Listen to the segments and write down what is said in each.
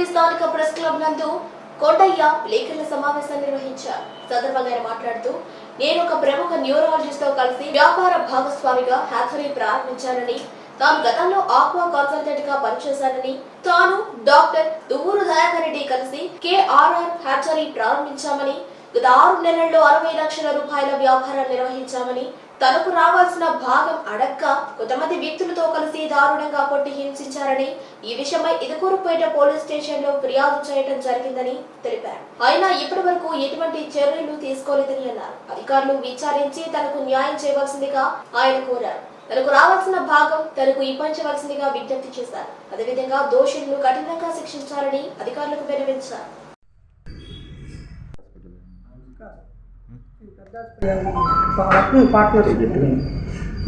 తాడేపల్లి స్థానిక press club నందు కోటయ్య విలేకరుల సమావేశం నిర్వహించారు. సందర్భంగా ఆయన మాట్లాడుతూ నేను ఒక ప్రముఖ న్యూరాలజిస్ట్తో కలిసి వ్యాపార భాగస్వామిగా హ్యాకరీ ప్రారంభించానని తాను గతంలో ఆక్వా కన్సల్టెంట్గా పనిచేశానని తాను డాక్టర్ దువ్వూరు దయాకర్ రెడ్డి కలిసి కేఆర్ఆర్ హ్యాచరీ ప్రారంభించామని గత ఆరు నెలల్లో అరవై లక్షల రూపాయల వ్యాపారం నిర్వహించామని తనకు రావాల్సిన భాగం అడక్క కొంతమంది వ్యక్తులతో కలిసి దారుణంగా కొట్టి హింసించారని ఈ విషయమై ఇదకూరుపేట పోలీస్ స్టేషన్లో ఫిర్యాదు చేయడం జరిగిందని తెలిపారు. అయినా ఇప్పటి వరకు ఎటువంటి చర్యలు తీసుకోలేదని అన్నారు. అధికారులు విచారించి తనకు న్యాయం చేయవలసిందిగా ఆయన కోరారు. తనకు రావాల్సిన భాగం తనకు ఇప్పించవలసిందిగా విజ్ఞప్తి చేశారు. అదేవిధంగా దోషులను కఠినంగా శిక్షించాలని అధికారులకు విన్నవించారు. రత్న పార్ట్నర్షిప్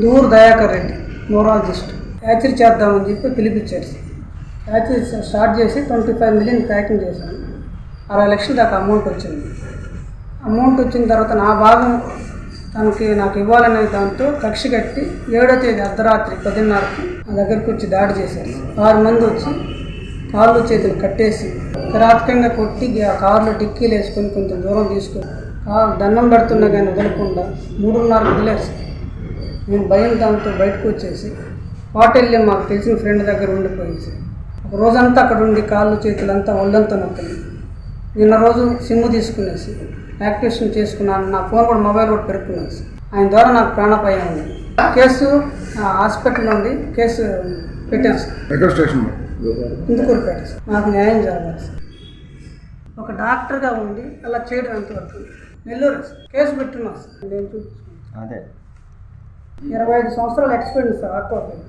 దూర్ దయాకర్ రెడ్డి న్యూరాలజిస్ట్ యాచరీ చేద్దామని చెప్పి పిలిపించారు. యాచరీ స్టార్ట్ చేసి ట్వంటీ ఫైవ్ మిలియన్ ప్యాకింగ్ చేశాను. అరవై లక్షల దాకా అమౌంట్ వచ్చింది. అమౌంట్ వచ్చిన తర్వాత నా భాగం తనకి నాకు ఇవ్వాలనే దాంతో కక్ష కట్టి ఏడో తేదీ అర్ధరాత్రి పదిన్నరకు నా దగ్గరికి వచ్చి దాడి చేశారు. ఆరు మంది వచ్చి కాళ్ళు చేతులు కట్టేసి కిరాతకంగా కొట్టి ఆ కారులో డిక్కీలు వేసుకొని కొంచెం దూరం తీసుకొని దండం పెడుతున్నా కానీ వదలకుండా మూడున్నర వదిలేసి నేను భయం దాంతో బయటకు వచ్చేసి హోటల్లో మాకు తెలిసిన ఫ్రెండ్ దగ్గర ఉండిపోయేసి ఒక రోజంతా అక్కడ ఉండి కాళ్ళు చేతులంతా ఒళ్ళంతా నొక్కలు నిన్న రోజు సిమ్ తీసుకునేసి యాక్టివేషన్ చేసుకున్నాను. నా ఫోన్ కూడా మొబైల్ కూడా పెరుక్కునేసి ఆయన ద్వారా నాకు ప్రాణాపాయం ఉంది. కేసు హాస్పిటల్ నుండి కేసు పెట్టాను సార్. Station Indukurupeta sir. నాకు న్యాయం జరగాలి సార్. ఒక డాక్టర్గా ఉండి అలా చేయడం ఎంతవరకు? నెల్లూరు. కేసు పెట్టున్నాను సార్. నేను చూపించుకున్నాను అదే. ఇరవై ఐదు సంవత్సరాల ఎక్స్పీరియన్స్ సార్ ఆక్వాఫీల్డ్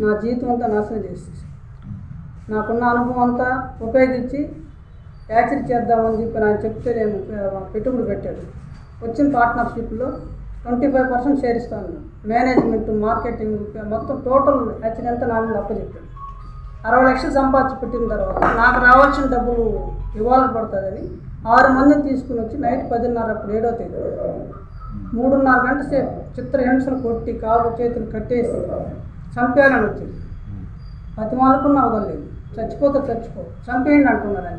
నా జీవితం అంతా నాశనం చేసేసి నాకున్న అనుభవం అంతా ఉపయోగించి యాచరీ చేద్దామని చెప్పి నాకు చెప్తే నేను పెట్టుబడి పెట్టాడు వచ్చిన పార్ట్నర్షిప్లో ట్వంటీ ఫైవ్ పర్సెంట్ షేర్ ఇస్తాను. మేనేజ్మెంట్ మార్కెటింగ్ మొత్తం టోటల్ యాచరీ అంతా నా మీద అప్పచెప్పాడు అరవై లక్షలు సంపాదించి పెట్టిన తర్వాత నాకు రావాల్సిన డబ్బులు ఇవ్వాలని పడుతుందని ఆరు మందిని తీసుకుని వచ్చి నైట్ పదిన్నర అప్పుడు ఏడో తేదీ. మూడున్నర గంట సేపు చిత్రహింసలు కొట్టి కాళ్ళు చేతులు కట్టేసి చంపేయాలని వచ్చింది. బతిమాలకున్నా వదలలేదు చచ్చిపోతే చచ్చిపో. చంపేయండి అంటున్నారు ఆయన.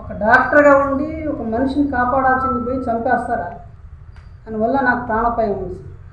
ఒక డాక్టర్గా ఉండి ఒక మనిషిని కాపాడాల్సింది పోయి చంపేస్తారా? దానివల్ల నాకు ప్రాణపాయం ఉంది.